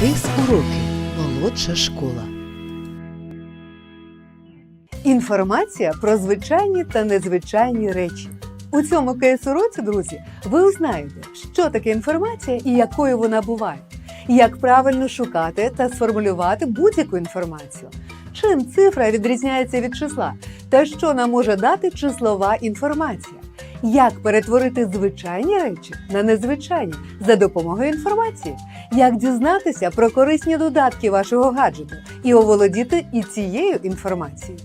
Кейс уроки. Молодша школа. Інформація про звичайні та незвичайні речі. У цьому кейс-уроці, друзі, ви узнаєте, що таке інформація і якою вона буває, як правильно шукати та сформулювати будь-яку інформацію, чим цифра відрізняється від числа, та що нам може дати числова інформація, як перетворити звичайні речі на незвичайні за допомогою інформації, як дізнатися про корисні додатки вашого гаджету і оволодіти і цією інформацією.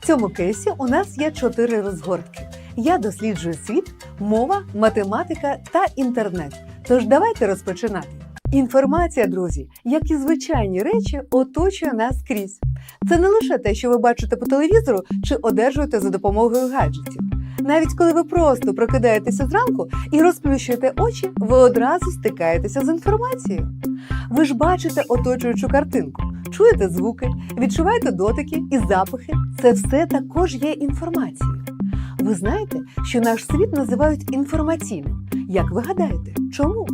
В цьому кейсі у нас є чотири розгортки. Я досліджую світ, мова, математика та інтернет. Тож давайте розпочинати. Інформація, друзі, як і звичайні речі, оточує нас скрізь. Це не лише те, що ви бачите по телевізору чи одержуєте за допомогою гаджетів. Навіть коли ви просто прокидаєтеся зранку і розплющуєте очі, ви одразу стикаєтеся з інформацією. Ви ж бачите оточуючу картинку, чуєте звуки, відчуваєте дотики і запахи. Це все також є інформацією. Ви знаєте, що наш світ називають інформаційним. Як ви гадаєте, чому?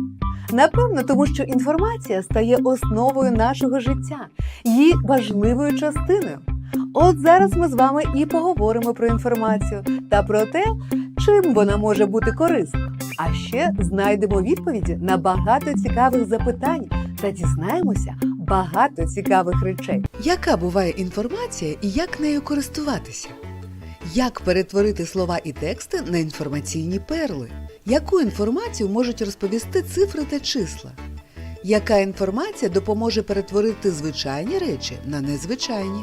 Напевно, тому що інформація стає основою нашого життя, її важливою частиною. От зараз ми з вами і поговоримо про інформацію та про те, чим вона може бути корисна. А ще знайдемо відповіді на багато цікавих запитань та дізнаємося багато цікавих речей. Яка буває інформація і як нею користуватися? Як перетворити слова і тексти на інформаційні перли? Яку інформацію можуть розповісти цифри та числа? Яка інформація допоможе перетворити звичайні речі на незвичайні?